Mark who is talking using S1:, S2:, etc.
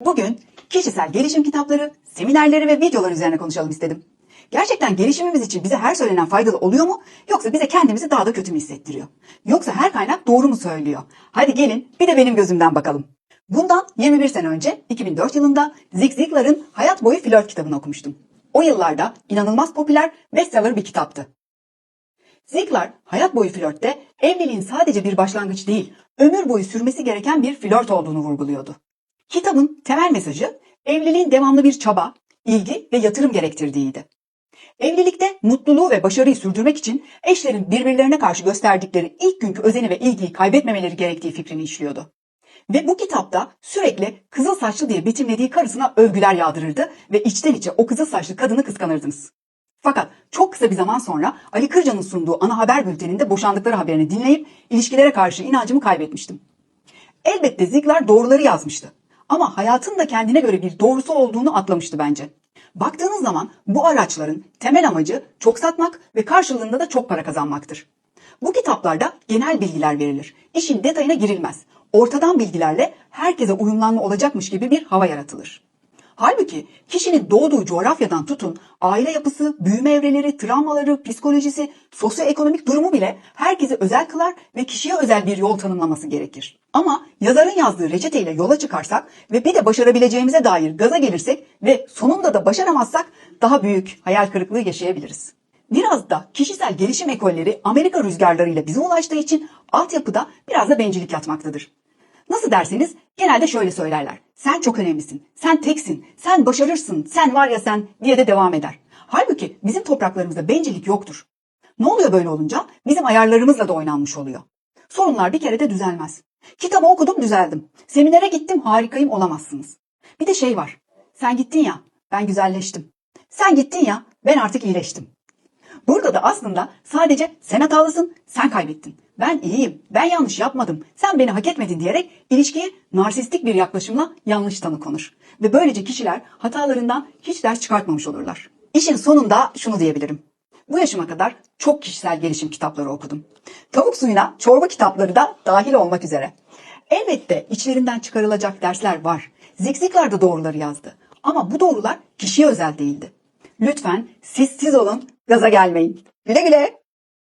S1: Bugün kişisel gelişim kitapları, seminerleri ve videolar üzerine konuşalım istedim. Gerçekten gelişimimiz için bize her söylenen faydalı oluyor mu? Yoksa bize kendimizi daha da kötü mü hissettiriyor? Yoksa her kaynak doğru mu söylüyor? Hadi gelin bir de benim gözümden bakalım. Bundan 21 sene önce 2004 yılında Zig Ziglar'ın Hayat Boyu Flört kitabını okumuştum. O yıllarda inanılmaz popüler bestseller bir kitaptı. Ziglar hayat boyu flörtte evliliğin sadece bir başlangıç değil, ömür boyu sürmesi gereken bir flört olduğunu vurguluyordu. Kitabın temel mesajı evliliğin devamlı bir çaba, ilgi ve yatırım gerektirdiğiydi. Evlilikte mutluluğu ve başarıyı sürdürmek için eşlerin birbirlerine karşı gösterdikleri ilk günkü özeni ve ilgiyi kaybetmemeleri gerektiği fikrini işliyordu. Ve bu kitapta sürekli kızıl saçlı diye betimlediği karısına övgüler yağdırırdı ve içten içe o kızıl saçlı kadını kıskanırdınız. Fakat çok kısa bir zaman sonra Ali Kırca'nın sunduğu ana haber bülteninde boşandıkları haberini dinleyip ilişkilere karşı inancımı kaybetmiştim. Elbette Ziglar doğruları yazmıştı. Ama hayatın da kendine göre bir doğrusu olduğunu atlamıştı bence. Baktığınız zaman bu araçların temel amacı çok satmak ve karşılığında da çok para kazanmaktır. Bu kitaplarda genel bilgiler verilir. İşin detayına girilmez. Ortadan bilgilerle herkese uyumlanma olacakmış gibi bir hava yaratılır. Halbuki kişinin doğduğu coğrafyadan tutun aile yapısı, büyüme evreleri, travmaları, psikolojisi, sosyoekonomik durumu bile herkese özel kılar ve kişiye özel bir yol tanımlaması gerekir. Ama yazarın yazdığı reçeteyle yola çıkarsak ve bir de başarabileceğimize dair gaza gelirsek ve sonunda da başaramazsak daha büyük hayal kırıklığı yaşayabiliriz. Biraz da kişisel gelişim ekolleri Amerika rüzgarlarıyla bize ulaştığı için altyapıda biraz da bencillik yatmaktadır. Nasıl derseniz genelde şöyle söylerler. Sen çok önemlisin, sen teksin, sen başarırsın, sen var ya sen diye de devam eder. Halbuki bizim topraklarımızda bencillik yoktur. Ne oluyor böyle olunca? Bizim ayarlarımızla da oynanmış oluyor. Sorunlar bir kere de düzelmez. Kitabı okudum düzeldim. Seminere gittim harikayım olamazsınız. Bir de şey var. Sen gittin ya ben güzelleştim. Sen gittin ya ben artık iyileştim. Burada da aslında sadece sen hatalısın, sen kaybettin. Ben iyiyim, ben yanlış yapmadım, sen beni hak etmedin diyerek ilişkiye narsistik bir yaklaşımla yanlış tanı konur. Ve böylece kişiler hatalarından hiç ders çıkartmamış olurlar. İşin sonunda şunu diyebilirim. Bu yaşıma kadar çok kişisel gelişim kitapları okudum. Tavuk suyuna çorba kitapları da dahil olmak üzere. Elbette içlerinden çıkarılacak dersler var. Zikzikler de doğruları yazdı. Ama bu doğrular kişiye özel değildi. Lütfen siz siz olun, gaza gelmeyin. Güle güle.